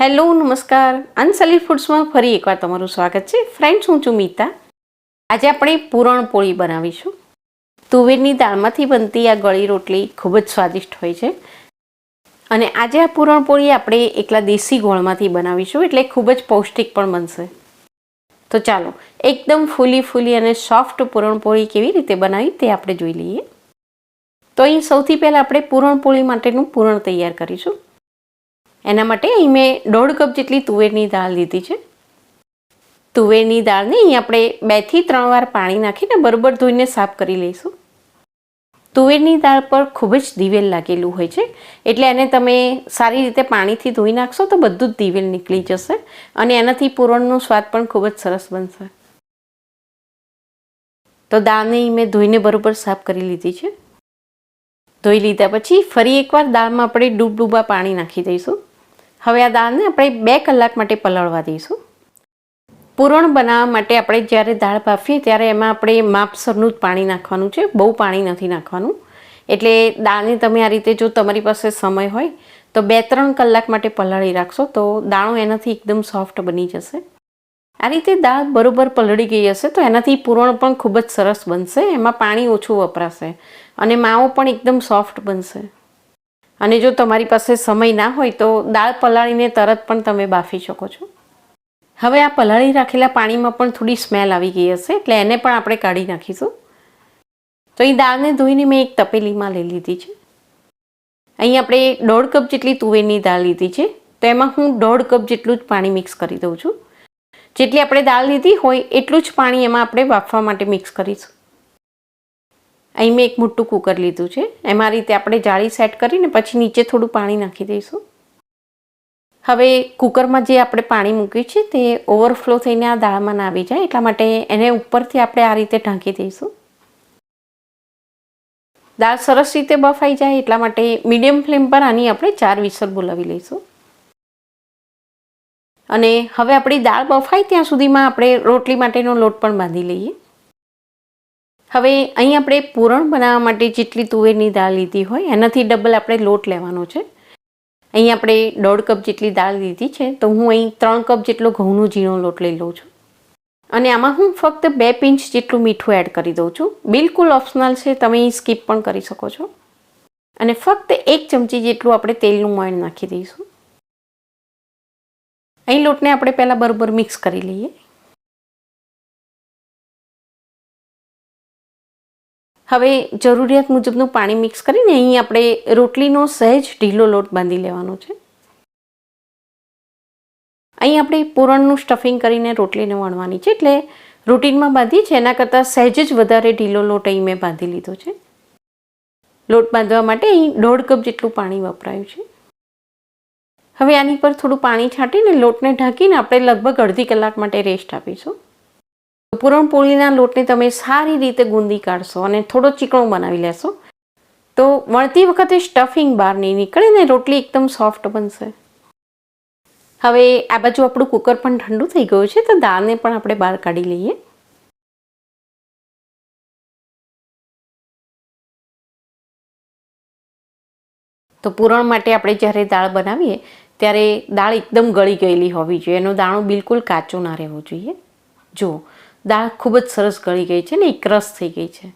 Hello, નમસ્કાર. અનસલી ફૂડ્સમાં ફરી એકવાર તમારું સ્વાગત છે. ફ્રેન્ડ્સ, હું છું મીતા. આજે આપણે પૂરણપોળી બનાવીશું. તુવેરની દાળમાંથી બનતી આ ગળી રોટલી ખૂબ જ સ્વાદિષ્ટ હોય છે. અને આજે આ પૂરણપોળી આપણે એકલા દેશી ગોળમાંથી બનાવીશું, એટલે ખૂબ જ પૌષ્ટિક પણ બનશે. તો ચાલો, એકદમ ફૂલી ફૂલી અને સોફ્ટ પૂરણપોળી કેવી રીતે બનાવી તે આપણે જોઈ લઈએ. તો અહીં સૌથી પહેલાં આપણે પૂરણપોળી માટેનું પૂરણ તૈયાર કરીશું. એના માટે અહીં મેં દોઢ કપ જેટલી તુવેરની દાળ લીધી છે. તુવેરની દાળને અહીં આપણે બેથી ત્રણ વાર પાણી નાખીને બરોબર ધોઈને સાફ કરી લઈશું. તુવેરની દાળ પર ખૂબ જ દિવેલ લાગેલું હોય છે, એટલે એને તમે સારી રીતે પાણીથી ધોઈ નાખશો તો બધું જ દિવેલ નીકળી જશે અને એનાથી પૂરણનો સ્વાદ પણ ખૂબ જ સરસ બનશે. તો દાળને મેં ધોઈને બરોબર સાફ કરી લીધી છે. ધોઈ લીધા પછી ફરી એકવાર દાળમાં આપણે ડૂબ ડૂબા પાણી નાખી દઈશું. હવે આ દાળને આપણે બે કલાક માટે પલળવા દઈશું. પૂરણ બનાવવા માટે આપણે જ્યારે દાળ બાફીએ ત્યારે એમાં આપણે માપસરનું જ પાણી નાખવાનું છે. બહુ પાણી નથી નાખવાનું. એટલે દાળને તમે આ રીતે જો તમારી પાસે સમય હોય તો બે ત્રણ કલાક માટે પલાળી રાખશો તો દાણો એનાથી એકદમ સોફ્ટ બની જશે. આ રીતે દાળ બરોબર પલળી ગઈ હશે તો એનાથી પૂરણ પણ ખૂબ જ સરસ બનશે. એમાં પાણી ઓછું વપરાશે અને માવો પણ એકદમ સોફ્ટ બનશે. અને જો તમારી પાસે સમય ના હોય તો દાળ પલાળીને તરત પણ તમે બાફી શકો છો. હવે આ પલાળી રાખેલા પાણીમાં પણ થોડી સ્મેલ આવી ગઈ હશે, એટલે એને પણ આપણે કાઢી નાખીશું. તો એ દાળને ધોઈને મેં એક તપેલીમાં લઈ લીધી છે. અહીં આપણે દોઢ કપ જેટલી તુવેરની દાળ લીધી છે. તો એમાં હું દોઢ કપ જેટલું જ પાણી મિક્સ કરી દઉં છું. જેટલી આપણે દાળ લીધી હોય એટલું જ પાણી એમાં આપણે બાફવા માટે મિક્સ કરીશું. અહીં મેં એક મોટું કુકર લીધું છે. એમાં રીતે આપણે જાળી સેટ કરીને પછી નીચે થોડું પાણી નાખી દઈશું. હવે કુકરમાં જે આપણે પાણી મૂક્યું છે તે ઓવરફ્લો થઈને આ દાળમાં ના આવી જાય, એટલા માટે એને ઉપરથી આપણે આ રીતે ઢાંકી દઈશું. દાળ સરસ રીતે બફાઈ જાય, એટલા માટે મીડિયમ ફ્લેમ પર આની આપણે ચાર વિસલ બોલાવી લઈશું. અને હવે આપણી દાળ બફાય ત્યાં સુધીમાં આપણે રોટલી માટેનો લોટ પણ બાંધી લઈએ. હવે અહીં આપણે પૂરણ બનાવવા માટે જેટલી તુવેરની દાળ લીધી હોય, એનાથી ડબલ આપણે લોટ લેવાનો છે. અહીં આપણે દોઢ કપ જેટલી દાળ લીધી છે, તો હું અહીં ત્રણ કપ જેટલો ઘઉંનો ઝીણો લોટ લઈ લઉં છું. અને આમાં હું ફક્ત બે પિંચ જેટલું મીઠું એડ કરી દઉં છું. બિલકુલ ઓપ્શનલ છે, તમે સ્કીપ પણ કરી શકો છો. અને ફક્ત એક ચમચી જેટલું આપણે તેલનું મોઈન નાખી દઈશું. અહીં લોટને આપણે પહેલાં બરોબર મિક્સ કરી લઈએ. હવે જરૂરિયાત મુજબનું પાણી મિક્સ કરીને અહીં આપણે રોટલીનો સહેજ ઢીલો લોટ બાંધી લેવાનો છે. અહીં આપણે પૂરણનું સ્ટફિંગ કરીને રોટલીને વણવાની છે એટલે રૂટીનમાં બાંધી છે એના કરતાં સહેજ જ વધારે ઢીલો લોટ અહીં મેં બાંધી લીધો છે. લોટ બાંધવા માટે અહીં દોઢ કપ જેટલું પાણી વપરાયું છે. હવે આની પર થોડું પાણી છાંટીને લોટને ઢાંકીને આપણે લગભગ અડધી કલાક માટે રેસ્ટ આપીશું. પૂરણપોળીના લોટને તમે સારી રીતે ગુંદી કાઢશો અને થોડો ચીકણો બનાવી લેશો. તો વણતી વખતે સ્ટફિંગ બહાર નહીં નીકળે ને રોટલી એકદમ સોફ્ટ બનશે. હવે આ બાજુ આપણું કુકર પણ ઠંડુ થઈ ગયું છે, તો દાળને પણ આપણે બહાર કાઢી લઈએ. તો પૂરણ માટે આપણે જ્યારે દાળ બનાવીએ, ત્યારે દાળ એકદમ ગળી ગયેલી હોવી જોઈએ. એનો દાણો બિલકુલ કાચો ના રહેવો જોઈએ. જુઓ દાળ ખૂબ જ સરસ ગળી ગઈ છે ને એક રસ થઈ ગઈ છે.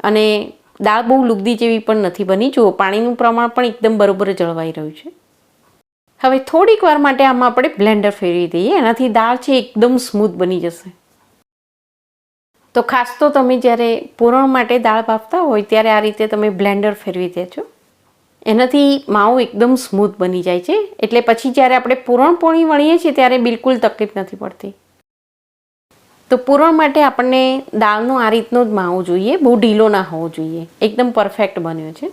અને દાળ બહુ લુગદી જેવી પણ નથી બની. જુઓ, પાણીનું પ્રમાણ પણ એકદમ બરોબર જળવાઈ રહ્યું છે. હવે થોડીક વાર માટે આમાં આપણે બ્લેન્ડર ફેરવી દઈએ. એનાથી દાળ છે એકદમ સ્મૂથ બની જશે. તો ખાસ તો તમે જ્યારે પૂરણ માટે દાળ બાફતા હોય ત્યારે આ રીતે તમે બ્લેન્ડર ફેરવી દેજો એનાથી માવો એકદમ સ્મૂથ બની જાય છે. એટલે પછી જ્યારે આપણે પૂરણપોળી વણીએ છીએ ત્યારે બિલકુલ તકલીફ નથી પડતી. તો પૂરણ માટે આપણને દાળનો આ રીતનો જ માવો જોઈએ, બહુ ઢીલો ના હોવો જોઈએ. એકદમ પરફેક્ટ બન્યો છે.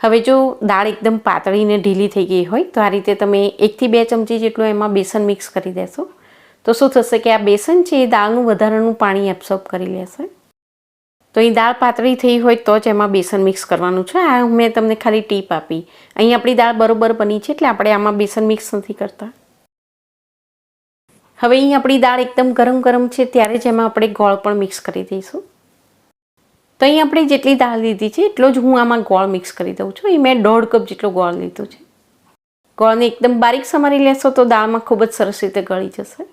હવે જો દાળ એકદમ પાતળીને ઢીલી થઈ ગઈ હોય, તો આ રીતે તમે એકથી બે ચમચી જેટલું એમાં બેસન મિક્સ કરી દેશો. તો શું થશે કે આ બેસન છે એ દાળનું વધારાનું પાણી એબ્સોર્બ કરી લેશે. તો અહીં દાળ પાતળી થઈ હોય તો જ એમાં બેસન મિક્સ કરવાનું છે. આ મેં તમને ખાલી ટીપ આપી. અહીં આપણી દાળ બરોબર બની છે, એટલે આપણે આમાં બેસન મિક્સ નથી કરતા. હવે અહીં આપણી દાળ એકદમ ગરમ ગરમ છે, ત્યારે જ એમાં આપણે ગોળ પણ મિક્સ કરી દઈશું. તો અહીં આપણે જેટલી દાળ લીધી છે, એટલો જ હું આમાં ગોળ મિક્સ કરી દઉં છું. અહીં મેં દોઢ કપ જેટલો ગોળ લીધો છે. ગોળને એકદમ બારીક સમારી લેશો તો દાળમાં ખૂબ જ સરસ રીતે ગળી જશે.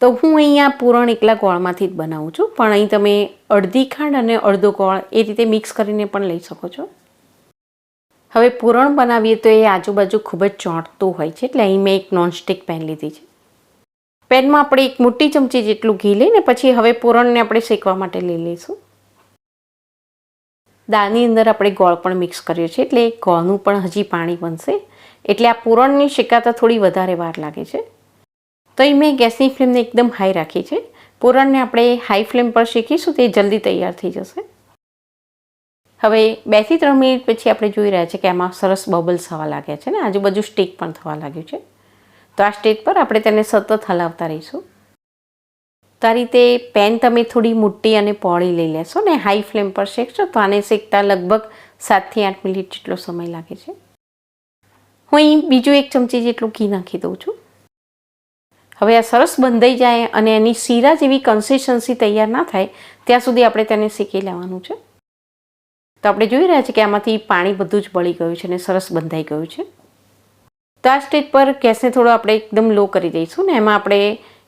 તો હું અહીંયા પૂરણ એકલા ગોળમાંથી જ બનાવું છું, પણ અહીં તમે અડધી ખાંડ અને અડધો ગોળ એ રીતે મિક્સ કરીને પણ લઈ શકો છો. હવે પૂરણ બનાવીએ તો એ આજુબાજુ ખૂબ જ ચોંટતું હોય છે, એટલે અહીં મેં એક નોનસ્ટિક પેન લીધી છે. પેનમાં આપણે એક મોટી ચમચી જેટલું ઘી લઈને પછી હવે પૂરણને આપણે શેકવા માટે લઈ લઈશું. દાળની અંદર આપણે ગોળ પણ મિક્સ કર્યો છે એટલે ગોળનું પણ હજી પાણી બનશે. એટલે આ પૂરણની શેકાતા થોડી વધારે વાર લાગે છે. તો એ મેં ગેસની ફ્લેમને એકદમ હાઈ રાખી છે. પૂરણને આપણે હાઈ ફ્લેમ પર શેકીશું તે જલ્દી તૈયાર થઈ જશે. હવે બેથી ત્રણ મિનિટ પછી આપણે જોઈ રહ્યા છીએ કે આમાં સરસ બબલ્સ થવા લાગ્યા છે ને, આજુબાજુ સ્ટીક પણ થવા લાગ્યું છે. તો આ સ્ટેજ પર આપણે તેને સતત હલાવતા રહીશું. તો આ રીતે પેન તમે થોડી મોટી અને પહોળી લઈ લેશો ને હાઈ ફ્લેમ પર શેકશો તો આને શેકતા લગભગ સાતથી આઠ મિનિટ જેટલો સમય લાગે છે. હું અહીં બીજું એક ચમચી જેટલું ઘી નાખી દઉં છું. હવે આ સરસ બંધાઈ જાય અને એની શીરા જેવી કન્સિસ્ટન્સી તૈયાર ના થાય ત્યાં સુધી આપણે તેને શેકી લેવાનું છે. તો આપણે જોઈ રહ્યા છીએ કે આમાંથી પાણી બધું જ બળી ગયું છે અને સરસ બંધાઈ ગયું છે. તો આ સ્ટેજ પર ગેસને થોડો આપણે એકદમ લો કરી દઈશું ને એમાં આપણે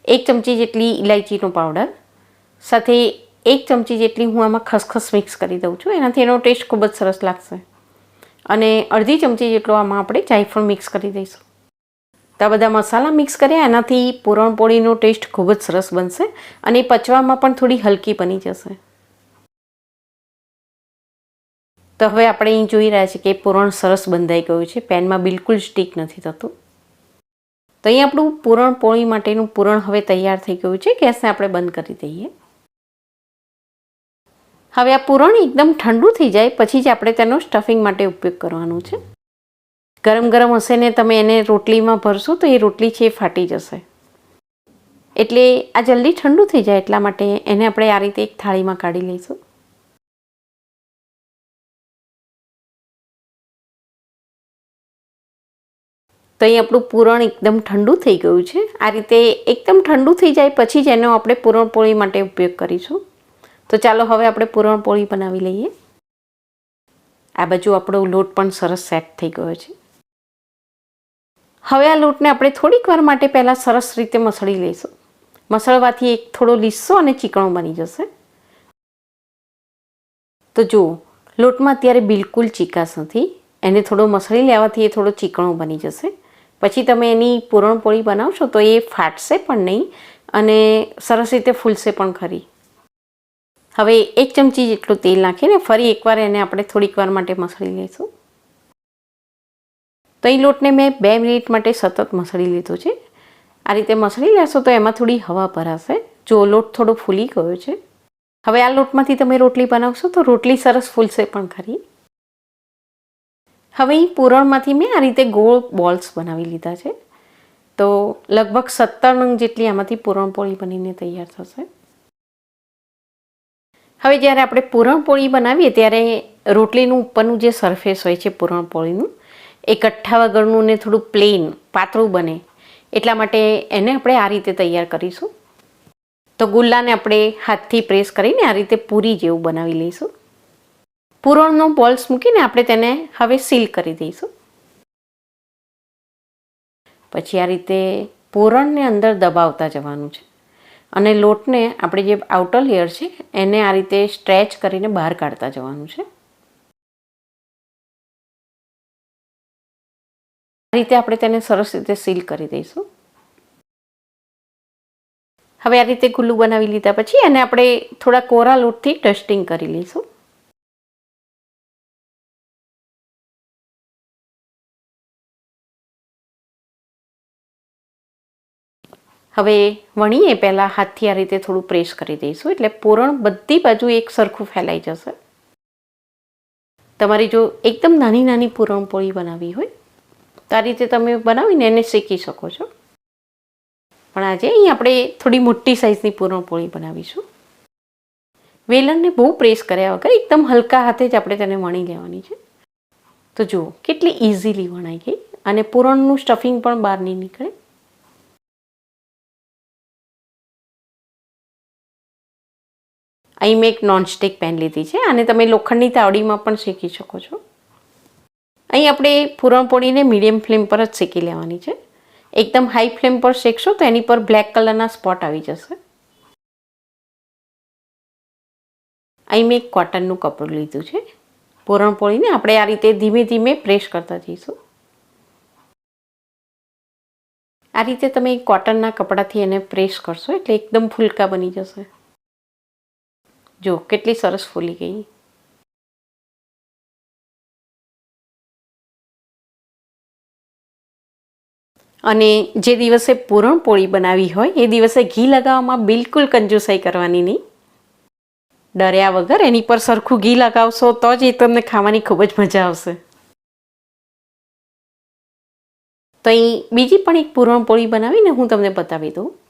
એક ચમચી જેટલી ઇલાયચીનો પાવડર, સાથે એક ચમચી જેટલી હું આમાં ખસખસ મિક્સ કરી દઉં છું, એનાથી એનો ટેસ્ટ ખૂબ જ સરસ લાગશે. અને અડધી ચમચી જેટલો આમાં આપણે જાયફળ મિક્સ કરી દઈશું. તો બધા મસાલા મિક્સ કર્યા, એનાથી પૂરણપોળીનો ટેસ્ટ ખૂબ જ સરસ બનશે અને પચવામાં પણ થોડી હલકી બની જશે. તો હવે આપણે અહીં જોઈ રહ્યા છીએ કે પૂરણ સરસ બંધાઈ ગયું છે. પેનમાં બિલકુલ સ્ટીક નથી થતું. તો અહીં આપણું પૂરણ પોળી માટેનું પૂરણ હવે તૈયાર થઈ ગયું છે. ગેસને આપણે બંધ કરી દઈએ. હવે આ પૂરણ એકદમ ઠંડુ થઈ જાય. પછી જ આપણે તેનો સ્ટફિંગ માટે ઉપયોગ કરવાનો છે. ગરમ ગરમ હશે ને તમે એને રોટલીમાં ભરશો તો એ રોટલી છે એ ફાટી જશે. એટલે આ જલ્દી ઠંડુ થઈ જાય એટલા માટે એને આપણે આ રીતે એક થાળીમાં કાઢી લઈશું. તો અહીં આપણું પૂરણ એકદમ ઠંડુ થઈ ગયું છે. આ રીતે એકદમ ઠંડુ થઈ જાય પછી જ એનો આપણે પૂરણપોળી માટે ઉપયોગ કરીશું. તો ચાલો હવે આપણે પૂરણપોળી બનાવી લઈએ. આ બાજુ આપણો લોટ પણ સરસ સેટ થઈ ગયો છે. હવે આ લોટને આપણે થોડીક વાર માટે પહેલાં સરસ રીતે મસળી લઈશું. મસળવાથી એક થોડો લીસો અને ચીકણો બની જશે. તો જુઓ, લોટમાં અત્યારે બિલકુલ ચીકાશ નથી. એને થોડો મસળી લેવાથી એ થોડો ચીકણો બની જશે. પછી તમે એની પૂરણપોળી બનાવશો તો એ ફાટશે પણ નહીં અને સરસ રીતે ફૂલશે પણ ખરી. હવે એક ચમચી જેટલું તેલ નાખીને ફરી એકવાર એને આપણે થોડીક વાર માટે મસળી લઈશું. તો એ લોટને મેં બે મિનિટ માટે સતત મસળી લીધો છે. આ રીતે મસળી લેશો તો એમાં થોડી હવા ભરાશે. જો લોટ થોડો ફૂલી ગયો છે. હવે આ લોટમાંથી તમે રોટલી બનાવશો તો રોટલી સરસ ફૂલશે પણ ખરી. હવે અહીં પૂરણમાંથી મેં આ રીતે ગોળ બોલ્સ બનાવી લીધા છે. તો લગભગ સત્તર નંગ જેટલી આમાંથી પૂરણપોળી બનીને તૈયાર થશે. હવે જ્યારે આપણે પૂરણપોળી બનાવીએ ત્યારે રોટલીનું ઉપરનું જે સરફેસ હોય છે પૂરણપોળીનું, એ કઠ્ઠા વગરનું ને થોડું પ્લેન પાતળું બને. એટલા માટે એને આપણે આ રીતે તૈયાર કરીશું. તો ગુલ્લાને આપણે હાથથી પ્રેસ કરીને આ રીતે પૂરી જેવું બનાવી લઈશું. પૂરણનો બોલ્સ મૂકીને આપણે તેને હવે સીલ કરી દઈશું. પછી આ રીતે પૂરણને અંદર દબાવતા જવાનું છે. અને લોટને આપણે જે આઉટર લેયર છે, એને આ રીતે સ્ટ્રેચ કરીને બહાર કાઢતા જવાનું છે. આ રીતે આપણે તેને સરસ રીતે સીલ કરી દઈશું. હવે આ રીતે ખુલ્લું બનાવી લીધા પછી એને આપણે થોડા કોરા લોટથી ડસ્ટિંગ કરી લઈશું. હવે વણીએ પહેલાં હાથથી આ રીતે થોડું પ્રેસ કરી દઈશું. એટલે પૂરણ બધી બાજુ એક સરખું ફેલાઈ જશે. તમારી જો એકદમ નાની નાની પૂરણપોળી બનાવી હોય, તો આ રીતે તમે બનાવીને એને શેકી શકો છો. પણ આજે અહીં આપણે થોડી મોટી સાઇઝની પૂરણપોળી બનાવીશું. વેલણને બહુ પ્રેસ કર્યા વગર એકદમ હલકા હાથે જ આપણે તેને વણી લેવાની છે. તો જુઓ, કેટલી ઇઝીલી વણાઈ ગઈ. અને પૂરણનું સ્ટફિંગ પણ બહાર નહીં નીકળે. અહીં મેં એક નોનસ્ટિક પેન લીધી છે અને તમે લોખંડની તાવડીમાં પણ શેકી શકો છો. અહીં આપણે પૂરણપોળીને મીડિયમ ફ્લેમ પર જ શેકી લેવાની છે. એકદમ હાઈ ફ્લેમ પર શેકશો તો એની પર બ્લેક કલરના સ્પોટ આવી જશે. અહીં મેં એક કોટનનું કપડું લીધું છે. પૂરણપોળીને આપણે આ રીતે ધીમે ધીમે પ્રેસ કરતા જઈશું. આ રીતે તમે કોટનના કપડાથી એને પ્રેસ કરશો એટલે એકદમ ફૂલકા બની જશે. જો, કેટલી સરસ ફૂલી ગઈ. અને જે દિવસે પૂરણપોળી બનાવી હોય, એ દિવસે ઘી લગાવવામાં બિલકુલ કંજુસાઈ કરવાની નહીં. ડર્યા વગર એની પર સરખું ઘી લગાવશો, તો જ એ તમને ખાવાની ખૂબ જ મજા આવશે. તો અહીં બીજી પણ એક પૂરણપોળી બનાવીને હું તમને બતાવી દઉં.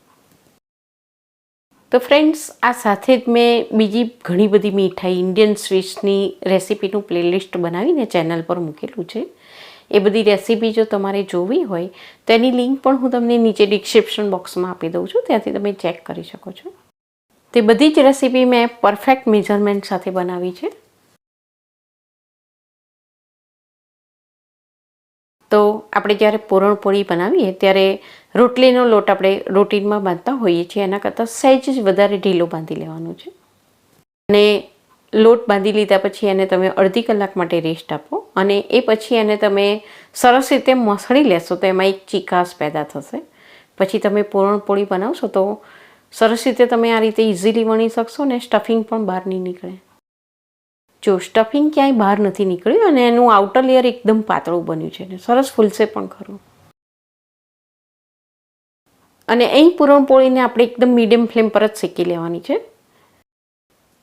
તો ફ્રેન્ડ્સ આ સાથે જ મેં બીજી ઘણી બધી મીઠાઈ ઇન્ડિયન સ્વીટ્સની રેસીપીનું પ્લેલિસ્ટ બનાવીને ચેનલ પર મૂકેલું છે. એ બધી રેસીપી જો તમારે જોવી હોય, તો એની લિંક પણ હું તમને નીચે ડિસ્ક્રિપ્શન બોક્સમાં આપી દઉં છું. ત્યાંથી તમે ચેક કરી શકો છો. તે બધી જ રેસીપી મેં પરફેક્ટ મેઝરમેન્ટ સાથે બનાવી છે. આપણે જ્યારે પૂરણપોળી બનાવીએ, ત્યારે રોટલીનો લોટ આપણે રોટીનમાં બાંધતા હોઈએ છીએ. એના કરતાં સહેજ જ વધારે ઢીલો બાંધી લેવાનો છે. અને લોટ બાંધી લીધા પછી એને તમે અડધી કલાક માટે રેસ્ટ આપો અને એ પછી એને તમે સરસ રીતે મસળી લેશો તો એમાં એક ચીકાશ પેદા થશે. પછી તમે પૂરણપોળી બનાવશો તો સરસ રીતે તમે આ રીતે ઇઝીલી વણી શકશો ને સ્ટફિંગ પણ બહાર નહીં નીકળે. જો સ્ટફિંગ ક્યાંય બહાર નથી નીકળ્યું અને એનું આઉટર લેયર એકદમ પાતળું બન્યું છે. ને સરસ ફૂલશે પણ ખરું. અને અહીં પૂરણપોળીને આપણે એકદમ મીડિયમ ફ્લેમ પર જ શેકી લેવાની છે.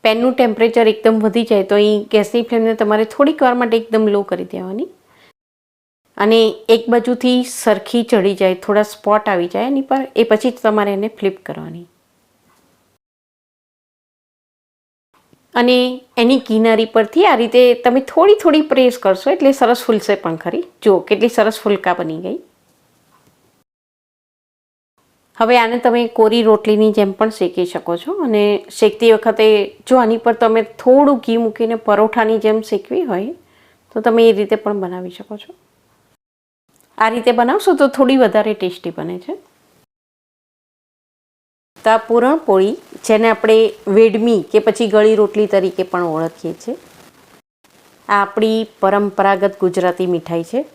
પેનનું ટેમ્પરેચર એકદમ વધી જાય તો અહીં ગેસની ફ્લેમને તમારે થોડીક વાર માટે એકદમ લો કરી દેવાની. અને એક બાજુથી સરખી ચડી જાય, થોડા સ્પોટ આવી જાય એની પર, એ પછી તમારે એને ફ્લિપ કરવાની. અને એની કિનારી પરથી આ રીતે તમે થોડી થોડી પ્રેસ કરશો, એટલે સરસ ફૂલશે પણ ખરી. જુઓ, કેટલી સરસ ફૂલકા બની ગઈ. હવે આને તમે કોરી રોટલીની જેમ પણ શેકી શકો છો અને શેકતી વખતે જો આની પર તમે થોડું ઘી મૂકીને પરોઠાની જેમ શેકવી હોય, તો તમે એ રીતે પણ બનાવી શકો છો. આ રીતે બનાવશો તો થોડી વધારે ટેસ્ટી બને છે. તો પૂરણપોળી જેને આપણે વેડમી કે પછી ગળી રોટલી તરીકે પણ ઓળખીએ છીએ. આ આપણી પરંપરાગત ગુજરાતી મીઠાઈ છે.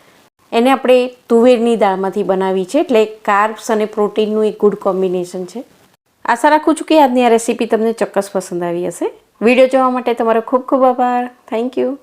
એને આપણે તુવેરની દાળમાંથી બનાવી છે, એટલે કાર્બ્સ અને પ્રોટીનનું એક ગુડ કોમ્બિનેશન છે. આશા રાખું છું કે આજની આ રેસીપી તમને ચોક્કસ પસંદ આવી હશે. વીડિયો જોવા માટે તમારો ખૂબ ખૂબ આભાર. Thank you